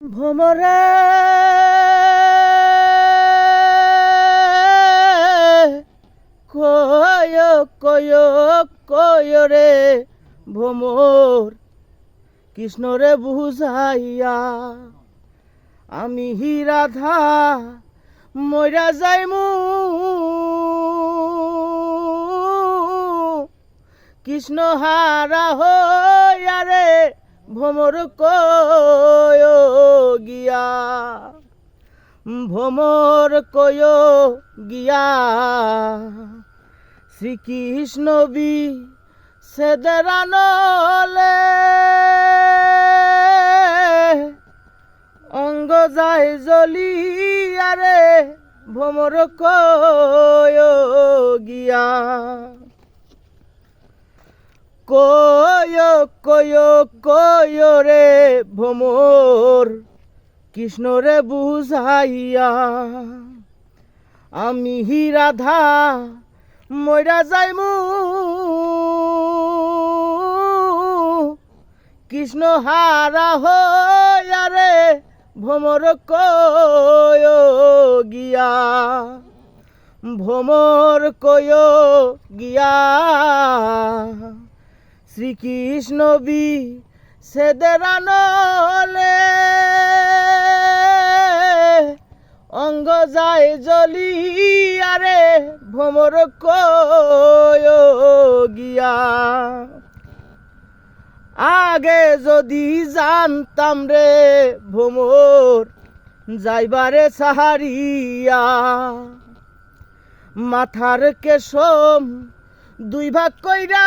ভ্রমরে কয় কয় কয় রে ভ্রমর কৃষ্ণরে বুঝাইয়া, আমি হি রাধা মইরা যাইমু। কৃষ্ণ হারা রে ভ্রমর কয় গিয়া, ভ্রমর কয় গিয়া। শ্রীকৃষ্ণ বি সেদরানলে অঙ্গ যায় জ্বলিয়ারে ভ্রমর কয় গিয়া। কয় কয় কয় রে ভ্রমর কৃষ্ণরে বুঝাইয়া, আমি হি রাধা মইরা যাইমু। কৃষ্ণ হারা হইয়া রে ভ্রমর কয় গিয়া ভ্রমর কয় গিয়া শ্রীকৃষ্ণ বি সেদেরানলে। অঙ্গ যায় জ্বলিয়ারে ভ্রমর কয় আগে যদি জানতাম রে ভ্রমর, যাইবারে সাহারিয়া। মাথার কেশম দুই ভাগ কইরা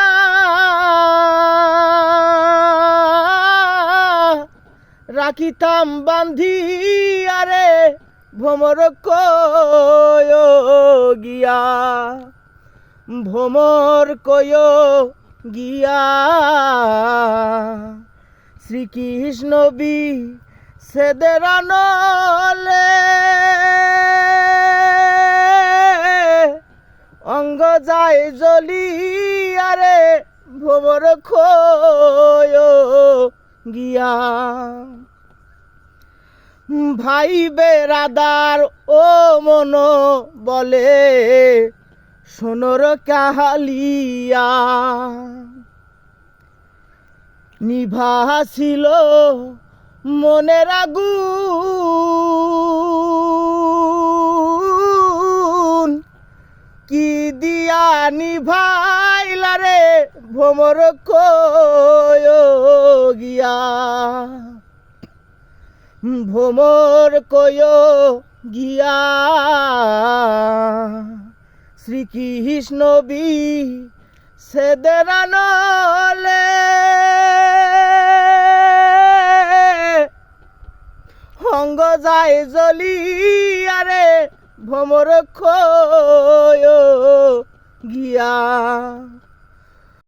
রাখিতাম বান্ধি, আরে ভ্রমর কয় গিয়া। ভ্রমর কয় গিয়া। শ্রীকৃষ্ণ বি সেদেরানলে অঙ্গ যায় জ্বলিয়ারে ভ্রমর খয় গিয়া। ভাই বেরাদার, ও মন বলে, সোনর কাহালিয়া। নিভাসিল মনের আগুন নিভাইলা রে, ভ্রমর গিয়া ভ্রমর কয় গিয়া শ্রীকৃষ্ণ বি সেদেরানলে অঙ্গ যায় জ্বলিয়ারে ভ্রমর খয় গিয়া